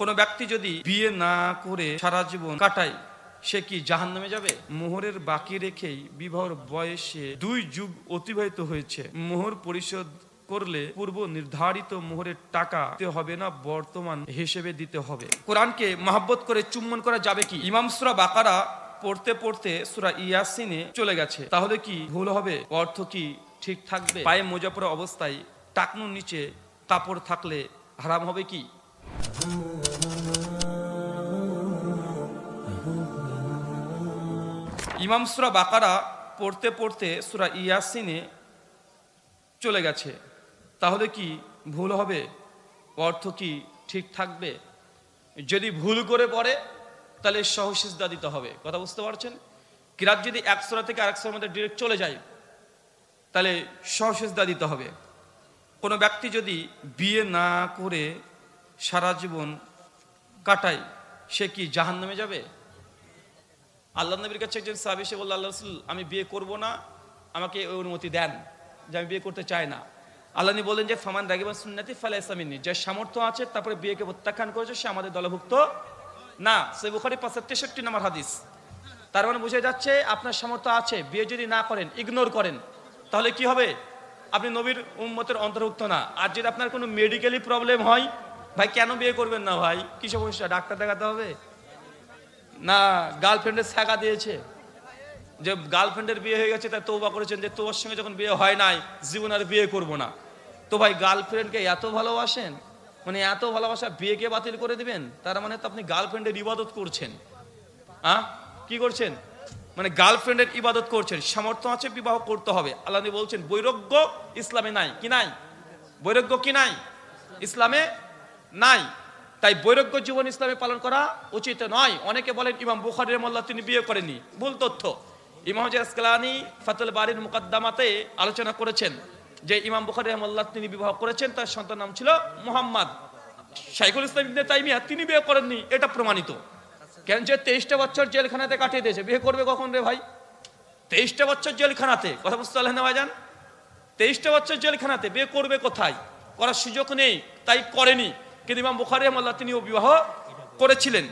কোনো ব্যক্তি যদি বিয়ে না করে সারা জীবন কাটায়, সে কি জাহান নামে যাবে? মোহরের বাকি রেখেই বিবাহর বয়সে দুই যুগ অতিবাহিত হয়েছে। মোহর পরিশোধ করলে পূর্ব নির্ধারিত মোহরের টাকা দিতে হবে না, বর্তমান হিসেবে দিতে হবে। কোরআনকে মহাব্বত করে চুম্বন করা যাবে কি? ইমাম সুরা বাকারা পড়তে পড়তে সুরা ইয়াসিনে চলে গেছে। তাহলে কি ভুল হবে? অর্থ কি ঠিক থাকবে? পায়ে মোজা পরা অবস্থায় টাকনুর নিচে কাপড় থাকলে হারাম হবে কি? ইমাম সুরা বাকারা পড়তে পড়তে সুরা ইয়াসিনে চলে গেছে। তাহলে কি ভুল হবে? অর্থ কি ঠিক থাকবে? যদি ভুল করে পড়ে, তাহলে সহসিজদা দিতে হবে। কথা বুঝতে পারছেন? কিরাত যদি এক সুরা থেকে আরেক সুরার মধ্যে ডিরেক্ট চলে যায়, তাহলে সহসিজদা দিতে হবে। কোনো ব্যক্তি যদি বিয়ে না করে সারা জীবন কাটায় সে কি জাহান নামে যাবে? আল্লাহ নবীর কাছে একজন সাহাবি সে বলল, আল্লাহ রসুল, আমি বিয়ে করব না, আমাকে অনুমতি দেন যে আমি বিয়ে করতে চাই না। আল্লাহ নবী বললেন যে, ফামান রাগিবান সুন্নাতি ফালা ইসলামিনী যে সামর্থ্য আছে তারপরে বিয়েকে প্রত্যাখ্যান করেছে, সে আমাদের দলভুক্ত না। সে বুখারি পাঁচশো তেষট্টি নম্বর হাদিস। তার মানে বোঝা যাচ্ছে, আপনার সামর্থ্য আছে, বিয়ে যদি না করেন ইগনোর করেন, তাহলে কি হবে? আপনি নবীর উম্মতের অন্তর্ভুক্ত না। আর যদি আপনার কোনো মেডিকেলি প্রবলেম হয় ভাই, কেন বিয়ে করবেন না ভাই? কি সমস্যা ডাক্তার দেখাতে হবে? না, গার্লফ্রেন্ডের ছাকা দিয়েছে। যে গার্লফ্রেন্ডের বিয়ে হয়ে গেছে, তাই তৌবা করেছেন যে তোর সঙ্গে যখন বিয়ে হয় নাই, জীবন আর বিয়ে করব না। তো ভাই, গার্লফ্রেন্ডকে এত ভালোবাসেন? মানে এত ভালোবাসা বিয়েকে বাতিল করে দিবেন? তার মানে তো আপনি গার্লফ্রেন্ডের ইবাদত করছেন। হ্যাঁ কি করছেন? মানে গার্লফ্রেন্ডের ইবাদত করছেন। সামর্থ্য আছে, বিবাহ করতে হবে। আল্লাহ বলছেন, বৈরাগ্য ইসলামে নাই। কি নাই? বৈরাগ্য কি নাই? ইসলামে নাই। তাই বৈরাগ্য জীবন ইসলামে পালন করা উচিত নয়। অনেকে বলেন, ইমাম বুখারি রহমাল্লাহ তিনি বিয়ে করেননি। ভুল তথ্য। ইমাম হাজার আসকালানি ফাতুল বাড়ির মুকাদ্দামাতে আলোচনা করেছেন যে ইমাম বুখারি রহমাল্লাহ তিনি বিবাহ করেছেন, তার সন্তান নাম ছিল মোহাম্মদ। শাইখুল ইসলাম ইবনে তাইমিয়া তিনি বিয়ে করেননি, এটা প্রমাণিত। কেন যে তেইশটা বছর জেলখানাতে কাটিয়ে দিয়েছে। বিয়ে করবে কখন রে ভাই? তেইশটা বছর জেলখানাতে। কথা বুঝতে পারলেন না ভাইজান? তেইশটা বছর জেলখানাতে। বিয়ে করবে কোথায়? করার সুযোগ নেই, তাই করেনি। কিন্তু ইমাম বুখারি আল্লাহ তিনি বিবাহ করেছিলেন।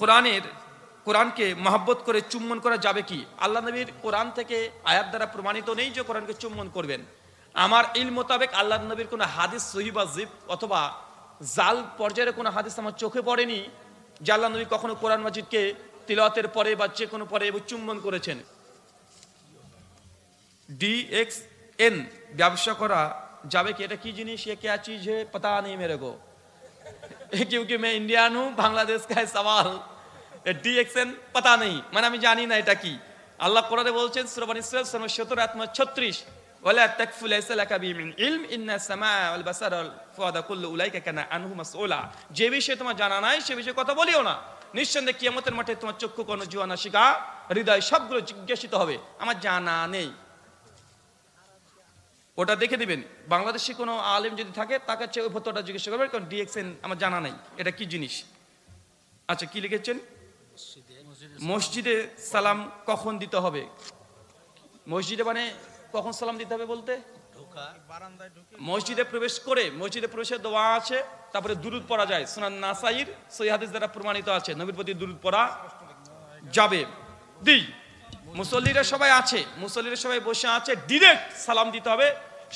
কোরআনের, কোরআনকে মহাব্বত করে চুম্বন করা যাবে কি? আল্লাহ নবীর কোরআন থেকে আয়াত দ্বারা প্রমাণিত নেই যে কোরআনকে চুম্বন করবেন। আমার ইল মোতাবেক আল্লাহ নবীর কোনো হাদিস সহি বা জিপ অথবা জাল পর্যায়ের কোনো হাদিস আমার চোখে পড়েনি, যে আল্লাহ নবী কখনো কোরআন মাজিদকে তিলতের পরে বা যে কোনো পরে চুম্বন করেছেন। ডি এক্স এন ব্যবসা করা যাবে কি এটা কি জিনিস ये क्या चीज है पता नहीं मेरे को क्योंकि मैं इंडियन हूँ बांग्लादेश का है सवाल डी एक्स एन पता नहीं মানে আমি জানি না এটা কি আল্লাহ কোরআনে বলছেন সূরা ইসরাইল সূরা 17 আয়াত 36 ওয়ালা তাকফু লাইসা লাকা বিমিন ইলম ইন্না সামা ওয়াল বাসার ওয়াল ফুয়াদা কুল্লু উলাইকা কানা আনহু মাসউলা যে বিষয়ে তোমার জানা নাই সে বিষয়ে কথা বলিও না নিঃসন্দেহে কিয়ামতের মাঠে তোমার চক্ষু কোন জুয়ানা শিকা হৃদয় সবগুলো জিজ্ঞাসিত হবে আমার জানা নেই ওটা দেখে দিবেন। বাংলাদেশে কোনো আলেম যদি থাকে, তাকে চেয়ে ওই ভত্তটা জিজ্ঞাসা করবেন, কারণ ডিএক্সএন আমার জানা নাই, এটা কি জিনিস? আচ্ছা কি লিখেছেন? মসজিদে সালাম কখন দিতে হবে? মসজিদে মানে কখন সালাম দিতে হবে বলতে? মসজিদে প্রবেশ করে, মসজিদে প্রবেশের দোয়া আছে, তারপরে দুরুদ পড়া যায়। সোনান নাসাইর সই হাদিস দ্বারা প্রমাণিত আছে, নবীর প্রতি দুরুদ পড়া যাবে। দিই মুসল্লিরা সবাই আছে মুসল্লিরা সবাই বসে আছে ডিরেক্ট সালাম দিতে হবে।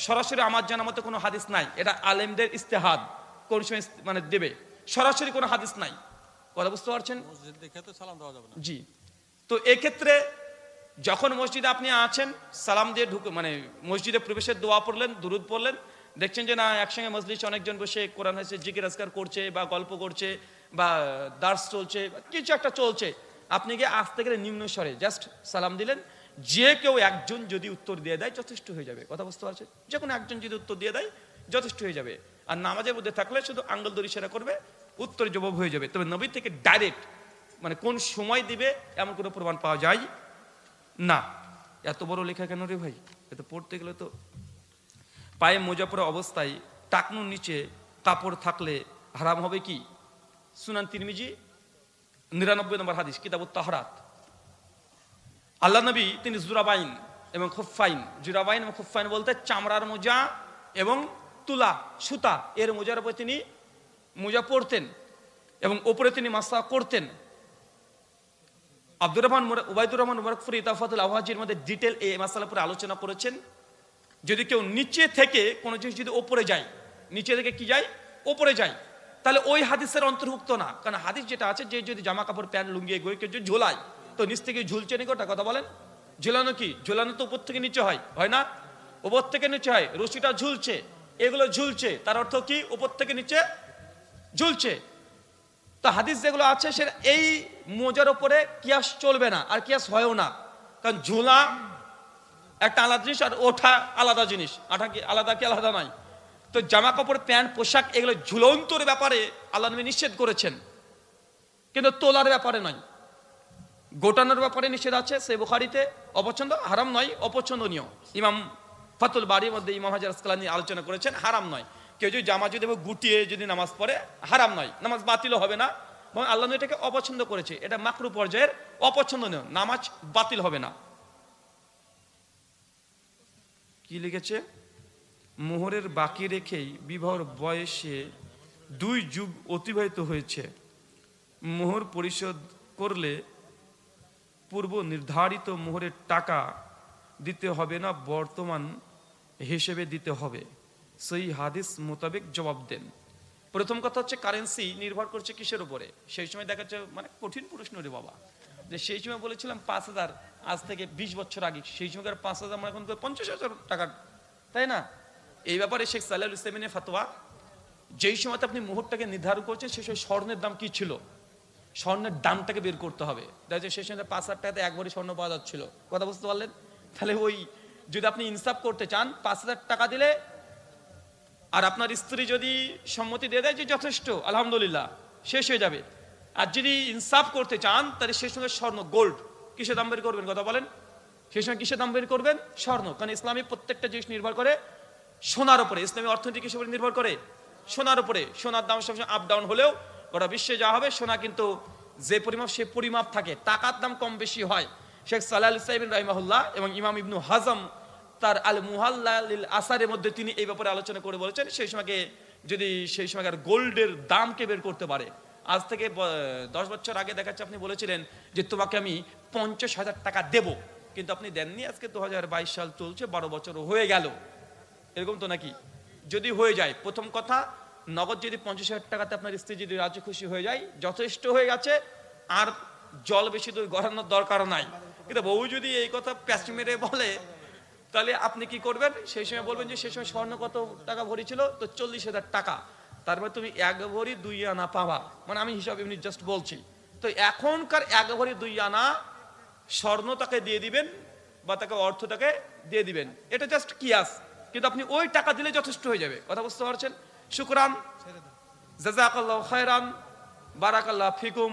সরাসরি আমার জানা মতো কোনো হাদিস নাই। এটা আলেমদের ইস্তেহাদ কোন সময় মানে দেবে। সরাসরি কোনো হাদিস নাই। কথা বুঝতে পারছেন? জি। তো এক্ষেত্রে যখন মসজিদে আপনি আছেন সালাম দিয়ে ঢুকে মানে মসজিদে প্রবেশের দোয়া পড়লেন দুরুদ পড়লেন দেখছেন যে না একসঙ্গে মসজিদ অনেকজন বসে কোরআন হয়েছে জিকির আজকার করছে বা গল্প করছে বা দার্স চলছে বা কিছু একটা চলছে। আপনি গিয়ে আসতে গেলে নিম্ন স্বরে জাস্ট সালাম দিলেন। যে কেউ একজন যদি উত্তর দিয়ে দেয়, যথেষ্ট হয়ে যাবে। কথা বুঝতে পারছেন? যে কোনো একজন যদি উত্তর দিয়ে দেয়, যথেষ্ট হয়ে যাবে। আর নামাজের মধ্যে থাকলে শুধু আঙ্গুল দড়ি সেরা করবে, উত্তর জবাব হয়ে যাবে। তবে নবী থেকে ডাইরেক্ট মানে কোন সময় দিবে, এমন কোনো প্রমাণ পাওয়া যায়? না। এত বড় লেখা কেন রে ভাই? এত পড়তে গেলে তো পায়ে মোজা পরা অবস্থায় টাকনুর নিচে কাপড় থাকলে হারাম হবে কি? সুনান তিরমিজি নিরানব্বই নম্বর হাদিস, কিতাবুত তাহরাত। আল্লাহ নবী, তিনি জুরাবাইন এবং খুফাইন জুরাবাইন এবং খুফাইন বলতে চামড়ার মোজা এবং তুলা, সুতা। এর মোজার উপর তিনি মোজা পরতেন এবং ওপরে তিনি মাসা করতেন। আব্দুর রহমান উবাইদুর রহমান মুবারকপুর ইতাফাতুল আওয়াজির মধ্যে ডিটেল এই মাসালা পরে আলোচনা করেছেন। যদি কেউ নিচে থেকে কোনো জিনিস যদি ওপরে যায়, নিচে থেকে কি যায়? ওপরে যায়। তাহলে ওই হাদিসের অন্তর্ভুক্ত না। কারণ হাদিস যেটা আছে, যে যদি জামা কাপড় প্যান্ট লুঙ্গি এগুলো কেউ ঝোলায়, তো নিচ থেকে ঝুলছে নি গোটা কথা বলেন। ঝুলানো কি? ঝুলানো তো উপর থেকে নিচে হয় হয় না? উপর থেকে নিচে হয়, রশিটা ঝুলছে, এগুলো ঝুলছে, তার অর্থ কি? উপর থেকে নিচে ঝুলছে। তো হাদিস যেগুলো আছে, সে এই মোজার ওপরে কিয়াস চলবে না, আর কিয়াস হয়ও না। কারণ ঝোলা একটা আলাদা জিনিস আর ওঠা আলাদা জিনিস। আঠা কি, আলাদা কি, আলাদা নয়। তো জামা কাপড় প্যান্ট, পোশাক এগুলো ঝুলন্তর ব্যাপারে আল্লাহ নবী নিষেধ করেছেন। কিন্তু তোলার ব্যাপারে নয়। গোটানোর ব্যাপারে নিষেধ আছে সে বুখারিতে অপছন্দ, হারাম নয়, অপছন্দনীয়। ইমাম ফাতুল বাড়ির মধ্যে ইমাম হাজার আসকালানি আলোচনা করেছেন, হারাম নয়। কেউ যদি জামা যদি গুটিয়ে যদি নামাজ পড়ে, হারাম নয়। নামাজ বাতিলও হবে না। এবং আল্লাহ এটাকে অপছন্দ করেছে। এটা মাকরু পর্যায়ের অপছন্দনীয়। নামাজ বাতিল হবে না। কি লিখেছে? মোহরের বাকি রেখেই বিবাহর বয়সে দুই যুগ অতিবাহিত হয়েছে। মোহর পরিশোধ করলে পূর্ব নির্ধারিত মোহরের টাকা দিতে হবে না, বর্তমান হিসেবে দিতে হবে। সেই হাদিস মোতাবেক জবাব দেন। প্রথম কথা হচ্ছে কারেন্সি নির্ভর করছে কিসের উপরে? সেই সময় দেখা যাচ্ছে মানে কঠিন প্রশ্ন রে বাবা। যে সেই সময় বলেছিলাম পাঁচ হাজার, আজ থেকে বিশ বছর আগে। সেই সময়কার পাঁচ হাজার মানে এখন পঞ্চাশ হাজার টাকা, তাই না? এই ব্যাপারে শেখ সাল্লাহ ইসলামিনের ফাতোয়া, যেই সময়তে আপনি মুহূর্তটাকে নির্ধারণ করছেন, সেই সময় স্বর্ণের দাম কি ছিল? স্বর্ণের দামটাকে বের করতে হবে। দেখা যায় সেই সময় পাঁচ হাজার টাকাতে এক ভরি স্বর্ণ পাওয়া যাচ্ছিল। কথা বুঝতে পারলেন? তাহলে ওই যদি আপনি ইনসাফ করতে চান, পাঁচ হাজার টাকা দিলে আর আপনার স্ত্রী যদি সম্মতি দিয়ে দেয় যে যথেষ্ট, আলহামদুলিল্লাহ, শেষ হয়ে যাবে। আর যদি ইনসাফ করতে চান, তাহলে সেই সঙ্গে স্বর্ণ, গোল্ড কিসে দাম বের করবেন? কথা বলেন। সেই সময় কিসে দাম বের করবেন? স্বর্ণ। কারণ ইসলামী প্রত্যেকটা জিনিস নির্ভর করে সোনার উপরে, ইসলামী অর্থনীতি কিসের উপরে নির্ভর করে? সোনার উপরে। সোনার দাম সবসময় আপ ডাউন হলেও গোটা বিশ্বে যা হবে, সোনা কিন্তু যে পরিমাপ, সে পরিমাপ থাকে। টাকার দাম কম বেশি হয়। শেখ সালাহ সাহেবিন রাহিমাহুল্লাহ এবং ইমাম ইবনু হাজম তার আল মুহাল্লাল আসারের মধ্যে তিনি এই ব্যাপারে আলোচনা করে বলেছেন, সেই সময়কে যদি সেই সময়কার গোল্ডের দামকে বের করতে পারে। আজ থেকে দশ বছর আগে দেখাচ্ছে, আপনি বলেছিলেন যে তোমাকে আমি পঞ্চাশ হাজার টাকা দেব। কিন্তু আপনি দেননি, আজকে দু হাজার বাইশ সাল চলছে, বারো বছর হয়ে গেল। এরকম তো নাকি? যদি হয়ে যায়, প্রথম কথা, নগদ যদি পঞ্চাশ হাজার টাকাতে আপনার স্ত্রী যদি রাজি খুশি হয়ে যায়, যথেষ্ট হয়ে গেছে, আর জল বেশি দূর গড়ানোর দরকার নাই। কিন্তু বউ যদি এই কথা প্যাচ মেরে বলে, তাহলে আপনি কি করবেন? সেই সময় বলবেন যে সেই সময় স্বর্ণ কত টাকা ভরি ছিল? তো চল্লিশ হাজার টাকা। তার মানে তুমি এক ভরি দুই আনা পাবা। মানে আমি হিসাব এমনি জাস্ট বলছি। তো এখনকার এক ভরি দুই আনা স্বর্ণ তাকে দিয়ে দিবেন, বা তাকে অর্থ তাকে দিয়ে দিবেন। এটা জাস্ট কিয়াস কিন্তু আপনি ওই টাকা দিলে যথেষ্ট হয়ে যাবে। কথা বুঝতে পারছেন? শুক্রান জাজাকাল্লাহ খায়রান বারাকাল্লাহ ফিকুম